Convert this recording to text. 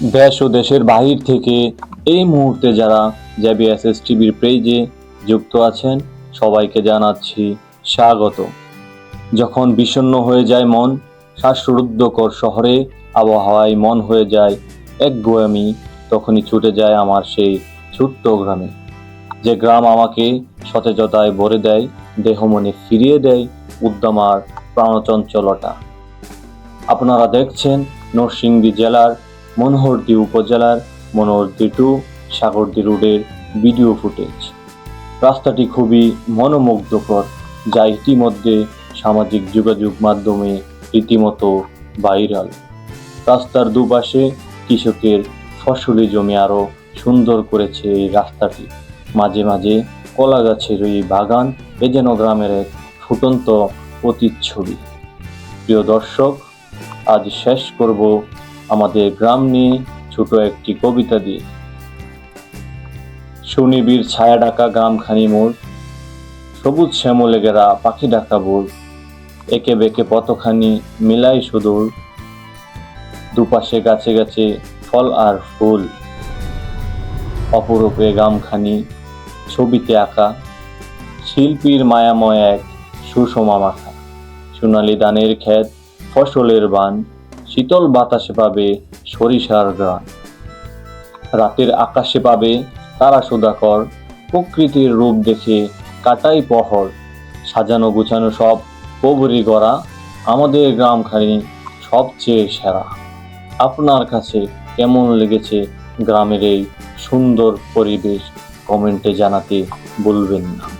দেশ ও দেশের বাহির থেকে এই মুহূর্তে যারা জেবিএসএস টিভির পেজে যুক্ত আছেন, সবাইকে জানাচ্ছি স্বাগত। যখন বিষণ্ণ হয়ে যায় মন, শ্বাসরুদ্ধকর শহরে আবহাওয়ায় মন হয়ে যায় এক গোয়ামি তখনই ছুটে যায় আমার সেই ছোট্ট গ্রামে। যে গ্রাম আমাকে সতেজতায় ভরে দেয় দেহ মনে ফিরিয়ে দেয় উদ্যমার প্রাণচঞ্চলতা। আপনারা দেখছেন নরসিংদী জেলার মনোহরদী উপজেলার মনোহরদী টু সাগরদী রোডের ভিডিও ফুটেজ। রাস্তাটি খুবই মনোমুগ্ধকর, যা ইতিমধ্যে সামাজিক যোগাযোগ মাধ্যমে রীতিমতো ভাইরাল। রাস্তার দুপাশে কৃষকের ফসলি জমি আরও সুন্দর করেছে এই রাস্তাটি। মাঝে মাঝে কলা গাছের এই বাগান এ যেন গ্রামের এক ফুটন্ত প্রতিচ্ছবি। প্রিয় দর্শক, আজ শেষ করব আমাদের গ্রাম নিয়ে ছোট একটি কবিতা দিয়ে। সুনিবিড় ছায়া ডাকা গ্রামখানি মোড়, সবুজ শ্যামলে গেরা পাখি ডাকা বোর, একে বেঁকে পথখানি মিলাই সুদূর, দুপাশে গাছে গাছে ফল আর ফুল। অপরূপে গ্রামখানি ছবিতে আঁকা, শিল্পীর মায়াময় এক সুষমা মাখা সোনালি দানের ক্ষেত, ফসলের বান শীতল বাতাসে পাবে সরিষার গ্রান রাতের আকাশে পাবে তারা সুধাকর, প্রকৃতির রূপ দেখে কাটাই পহর সাজানো গুছানো সব কবরি গড়া, আমাদের গ্রামখানি সবচেয়ে সেরা। আপনার কাছে কেমন লেগেছে গ্রামের এই সুন্দর পরিবেশ? কমেন্টে জানাতে বলবেন না।